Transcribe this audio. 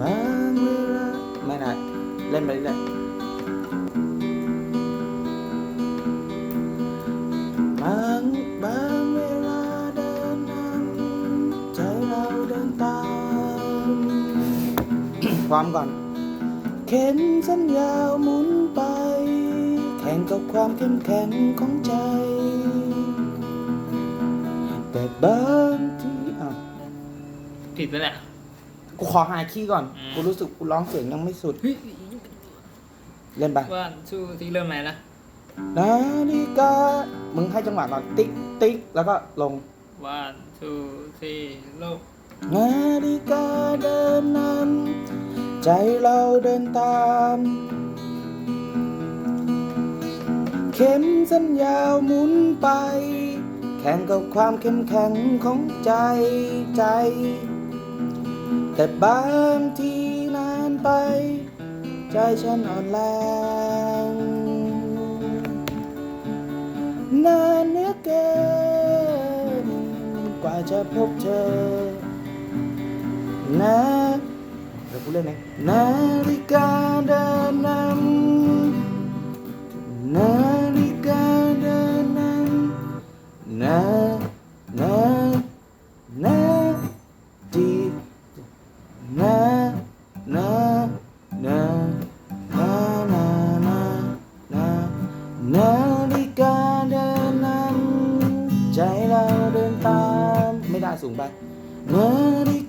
บางเวลาไม่ได้เล่นไปเรื่อยบางบางเวลาเดินนำใจเราเดินตามความก่อน เข็มสัญญาหมุนไป แข่งกับความเข้มแข็งของใจ แต่บางทีอะผิดไปแหละ กูขอหาคีย์ก่อน อืม กูรู้สึกกูร้องเสียงยังไม่สุดเฮ้ยเล่นไปว่าชูที่เริ่มไหนนะนาฬิกา มึงให้จังหวะก่อนติ๊กติ๊กแล้วก็ลง ว่าชูที่โลกนาฬิกาเดินนำใจเราเดินตาม เข็มสัญญาหมุนไป แข่งกับความเข้มแข็งของใจใจ แต่บางทีนานไป ใจฉันอ่อนแรงนานเหลือเกินกว่าจะพบเธอ นะเราพูดเล่นเองนาฬิกาเดินนำ นะนะนะนะนะนะนะนาฬิกาเดินนั้น ใจเราเดินตาม ไม่ได้สูงไปนาฬิ